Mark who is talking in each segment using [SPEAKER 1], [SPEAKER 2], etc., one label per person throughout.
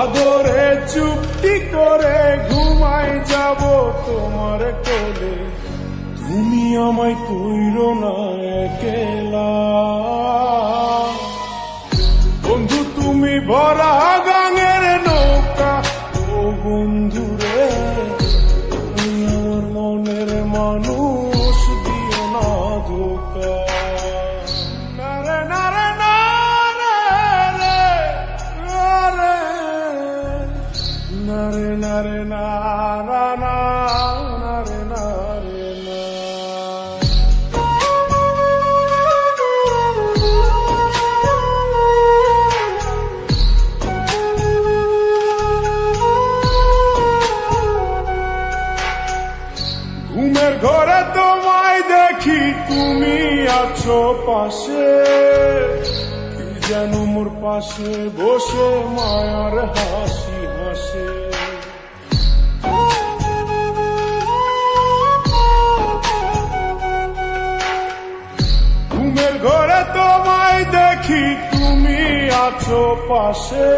[SPEAKER 1] আদরে চুপটি করে ঘুমাই যাব তোমার কোলে। তুমি আমায় কইর না একেলা। বন্ধু, তুমি ভরা নারে ঘুমের ঘরে তোমায় দেখি, তুমি আছো পাশে। যেন মোর পাশে বসে মায়ার হাসি হাসে। দেখি তুমি আছো পাশে।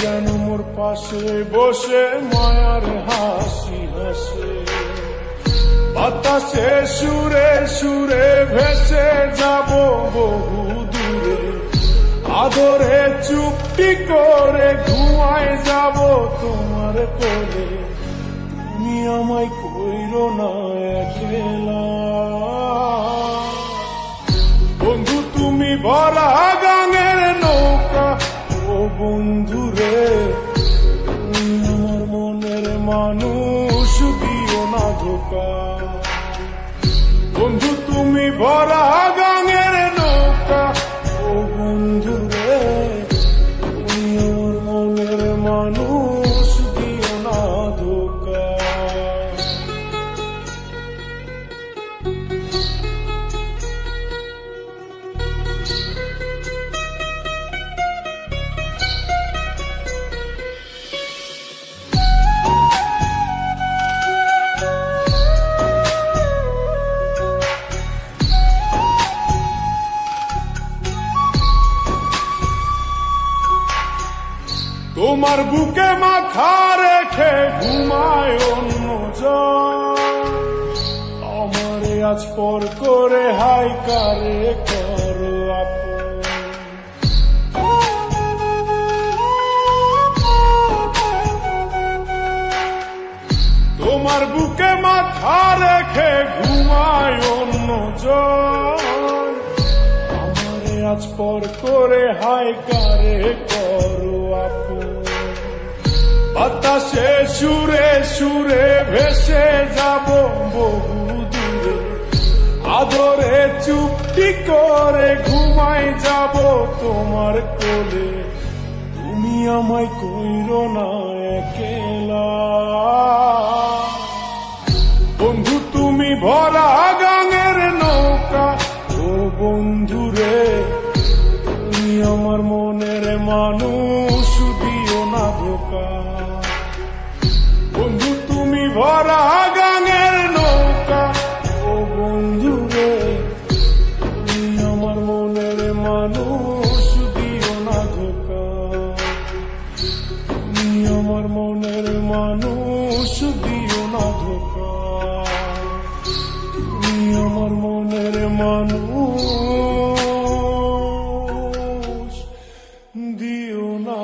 [SPEAKER 1] যেন মোর পাশে বসে মায়ার হাসি হাসে। বাতাসে সুরে সুরে ভেসে যাব বহু দূরে। আদরে চুপটি করে ঘুমায় যাব তোমার কোলে। তুমি আমায় কইর না একলা। আমার মনের মানুষ দিও না ধোকা। বন্ধু তুমি ভরা তোমার বুকে মাথা রেখে ঘুমায় অন্য আমারে আজ পর করে হাই কারে করো তোমার বুকে মাথা রেখে ঘুমায় অন্য আমারে আজ পর করে হাই কারে করো আপন। বাতাসে সুরে সুরে ভেসে যাব বহু দূরে আদরে চুপটি করে ঘুমাই যাব তোমার কোলে। তুমি আমায় কইর না একলা। বন্ধু, তুমি ভরা গাঙের নৌকা। ও বন্ধু ভরা গাঙের নৌকা। ও বন্ধু রে, তুমি আমার মনের মানুষ, দিও না ধোকা। তুমি আমার মনের মানুষ, দিও না ধোকা। তুমি আমার মনের মানুষ, দিও না।